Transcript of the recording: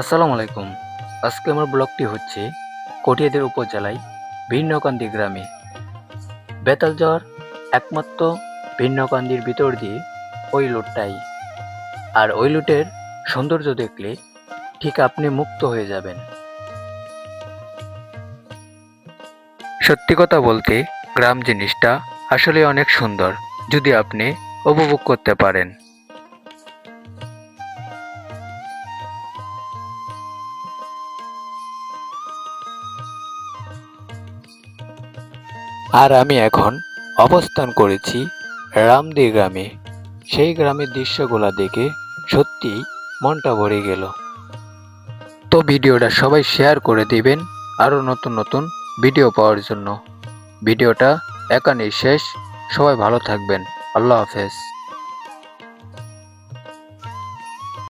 আসসালামু আলাইকুম। আজকে আমার ব্লগটি হচ্ছে কটিয়াদের উপজেলায় ভিন্নকান্দি গ্রামে। বেতাল যাওয়ার একমাত্র ভিন্নকান্দির ভিতর দিয়ে ওই লুটটাই। আর ওই লুটের সৌন্দর্য দেখলে ঠিক আপনি মুক্ত হয়ে যাবেন। সত্যি কথা বলতে গ্রাম জিনিসটা আসলে অনেক সুন্দর, যদি আপনি উপভোগ করতে পারেন। আর আমি এখন অবস্থান করেছি রামদি গ্রামে। সেই গ্রামের দৃশ্যগুলো দেখে সত্যিই মনটা ভরে গেল। তো ভিডিওটা সবাই শেয়ার করে দিবেন আরও নতুন নতুন ভিডিও পাওয়ার জন্য। ভিডিওটা এখানেই শেষ। সবাই ভালো থাকবেন। আল্লাহ হাফেজ।